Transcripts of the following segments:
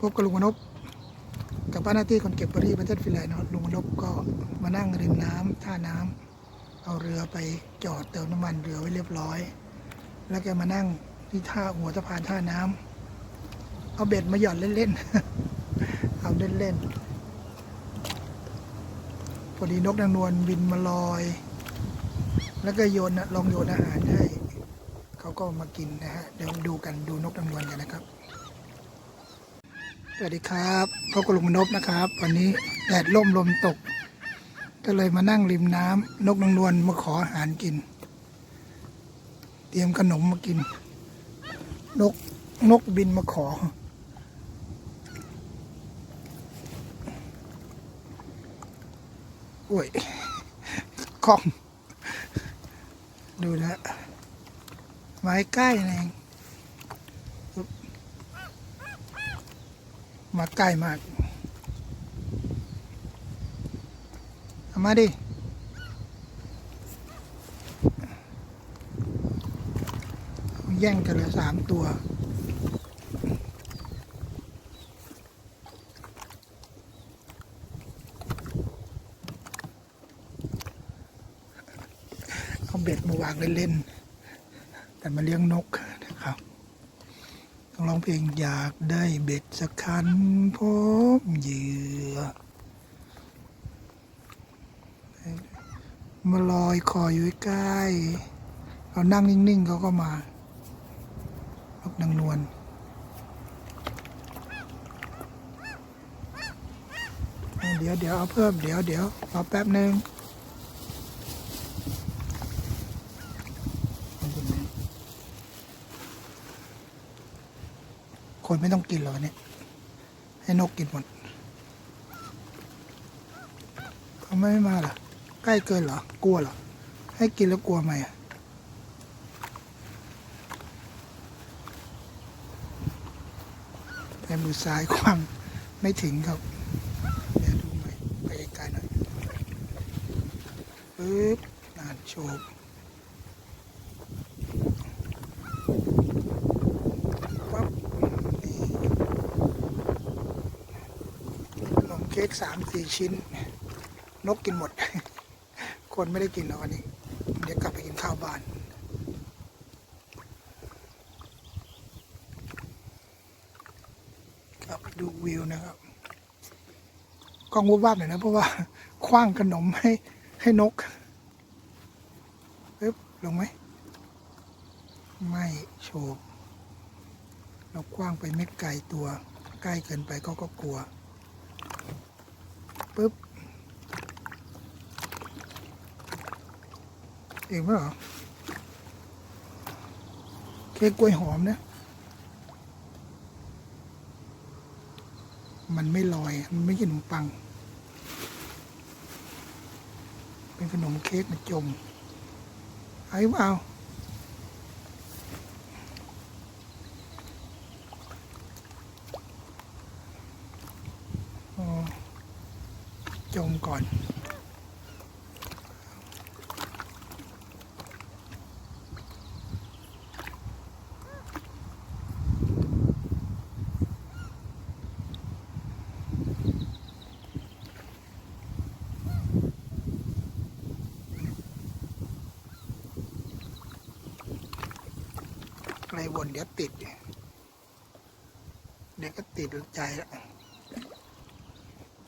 พบกับลุงมนพกับป้าหน้าที่คนเก็บปรีประเทศฟินแลนด์เนาะลุงมนพก็มานั่งริมน้ำท่าน้ำเอาเรือไปจอดเติมน้ำมันเรือไว้เรียบร้อย แล้วแกมานั่งที่ท่าหัวสะพานท่าน้ำเอาเบ็ดมาหย่อนเล่นๆเอาเล่นๆพอดีนกนางนวลบินมาลอย แล้วก็โยนนะลองโยนอาหารให้เขาก็มากินนะฮะเดี๋ยวดูกันดูนกนางนวลกันนะครับ สวัสดีครับพบกับลุงมนพนะครับ วันนี้แดดล่มลมตก ก็เลยมานั่งริมน้ำนกนางนวลมาขออาหารกิน เตรียมขนมมากิน นกนกบินมาขอ โอ้ยคล่อง ดูนะไม้ใกล้เองปึ๊บ มาใกล้มากเอามาดิแย่งกันเลยสามตัว เอาเบ็ดมาวางเล่นๆแต่มาเลี้ยงนกนะครับ ต้องร้องเพลงอยากได้เบ็ดสักคันพร้อมเหยื่อมาลอยคออยู่ใกล้ เรานั่งนิ่งๆเขาก็มานกนางนวลเดี๋ยวเดี๋ยวเอาเพิ่มเดี๋ยวเดี๋ยวรอแป๊บหนึ่ง คนไม่ต้องกินหรอกอันเนี่ย ให้นกกินหมดเขาไม่มาเหรอ ใกล้เกินหรอ กลัวเหรอ ให้กินแล้วกลัวไหมอะแต่มือซ้ายคว่ำไม่ถึงครับเดี๋ยวดูไหมไปไกลๆหน่อยปึ๊บนานโชว์ ปั๊บนี่ขนมเค้กสามสี่ชิ้น นกกินหมด คนไม่ได้กินหรอกวันนี้ เดี๋ยวกลับไปกินข้าวบ้าน กลับไปดูวิวนะครับกล้องวุบวับหน่อยนะเพราะว่าคว้างขนมให้ให้นกปึ๊บลงไหม ไม่โชว์เรากว้างไปไม่ไกลตัว ใกล้เกินไปเขาก็กลัว ปึ๊บเองไหมเหรอเค้กกล้วยหอมนะ มันไม่ลอย มันไม่ใช่ขนมปัง เป็นขนมเค้กมันจมไอ้เปล่า อ๋อ จมก่อนในวนเดี๋ยวติด เดี๋ยวก็ติดใจแล้ว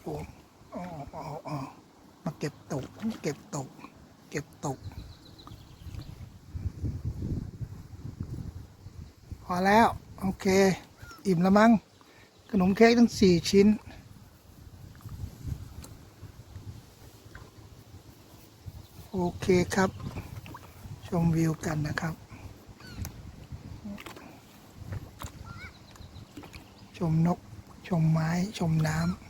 โอ้ อ๋ออ๋ออ๋อมาเก็บตก เก็บตก เก็บตก พอแล้ว โอเค อิ่มแล้วมั้ง ขนมเค้กทั้งสี่ชิ้น โอเคครับ ชมวิวกันนะครับ ชมนก ชมไม้ ชมน้ำ